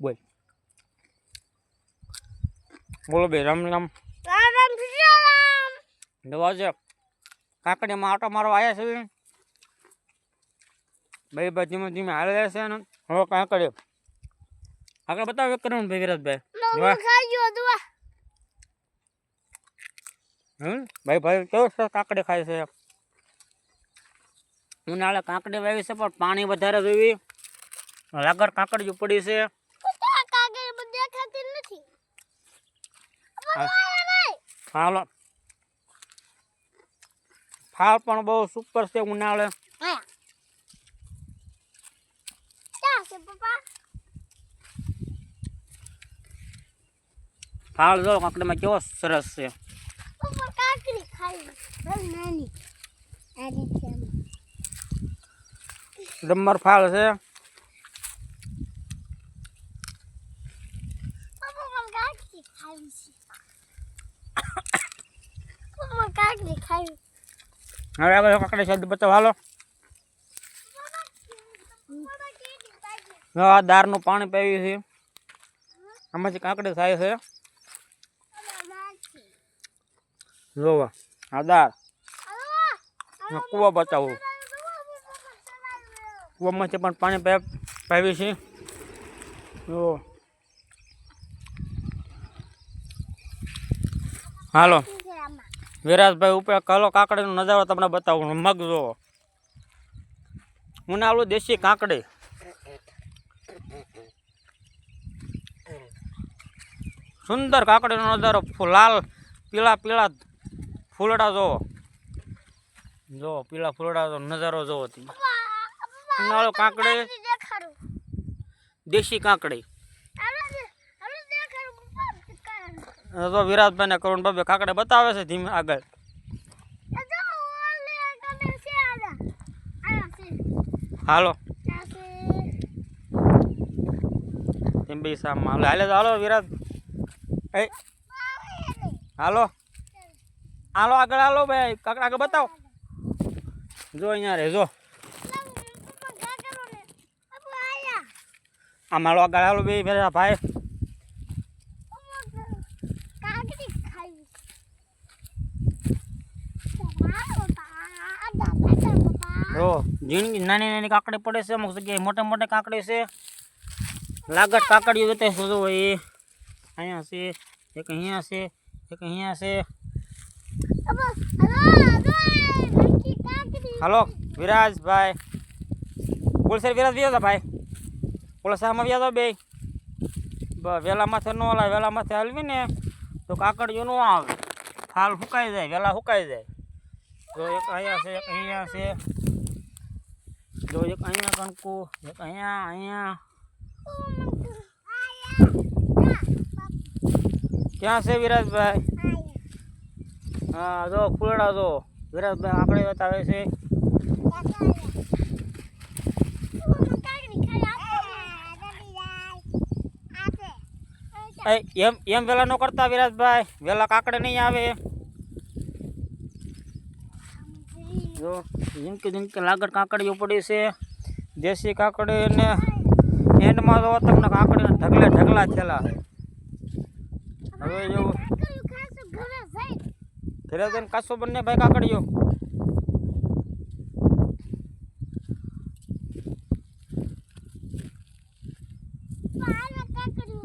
બોલ. બોલો બે રામ રામ. રામ સીતારામ દવા છે. કાકડીમાં આટો મારવા આવ્યા છે. ભાઈ ભાઈ ધીમે ધીમે હાલે છે ને. હવે કાકડી. આગળ બતાવો એક કરું ભાઈ વિરાજભાઈ. મમ્મી ખાઈ ગયો દુઆ હમ? ભાઈ ભાઈ કેવો છે કાકડી ખાય છે? ઉનાળે કાકડી વાવી છે પણ પાણી વધારે જોવી લાગર કાકડી પડી છે. હા. અરે ફાલ પણ બહુ સુપર છે ઉનાળે. ફાલ જો કાંકડીમાં કેવો સરસ છે. ડમર ફાળ છે ખાવી છે. હવે આગળ કાકડી શબ્દ બતાવો, હાલો. આ દારનું પાણી પીવી છે આમાંથી કાંકડી થાય છે. જોવા, આ દાર કૂવા બતાવું. કૂવામાંથી પણ પાણી પાવી છે જો હાલો. વિરાજભાઈ ઉપર કલો કાકડીનો નજારો તમને બતાવું. મગ જોવો. ઉનાળું દેશી કાકડી. સુંદર કાકડીનો નજારો. લાલ પીળા પીળા ફૂલડા જોવો. જો પીળા ફૂલડા નજારો જોવો તમે. ઉનાળો કાકડી. દેશી કાકડી આપણે આપણે દેખાડું પપ્પા દેખાડું તો વિરાજભાઈ ને કરુણ કાકડી બતાવે છે ધીમે આગળ. હાલો. બી સામ હાલો. હાલે તો હાલો વિરાજ. એ. હાલો. હાલો આગળ હાલો ભાઈ. કાકડા આગળ બતાવો. જો અહીંયા રે, જો. આમ હાલો આગળ હાલો ભાઈ ભાઈ. જો ઝીણી નાની નાની કાકડી પડે છે અમુક જગ્યાએ મોટા મોટા કાકડી છે. લાગત કાકડીઓ જોતે છે જો એ? અહીંયા છે એક અહીંયા છે એક અહીંયા છે. હાલો વિરાજભાઈ. બોલ સર વિરાજ વ્યા ભાઈ. બોલો સામાં વ્યા તો બે વહેલા વેલા માથે ન હલાય વેલા માથે હલવી ને તો કાકડીઓ ન આવે. ફાલ સુકાઈ જાય વેલા સુકાઈ જાય. તો એક અહીંયા છે એક અહીંયા છે. જો એક અહીંયા કંકુ એક અહીંયા અહીંયા. ક્યાં છે વિરાજભાઈ? હા જો ફૂલડા જો. વિરાજભાઈ આપણે બતાવે છે. એમ એમ વેલા ન કરતા વિરાજભાઈ. વેલા કાકડે નહીં આવે. જો ઝીંકી ઝીંકી લાગડ કાકડીઓ પડી છે. દેશી કાકડી ને એન્ડમાં તો તમને કાકડીના ઢગલે ઢગલા થયેલા છે. હવે જો ઘરે જઈને કાસો બંને ભાઈ કાકડીઓ?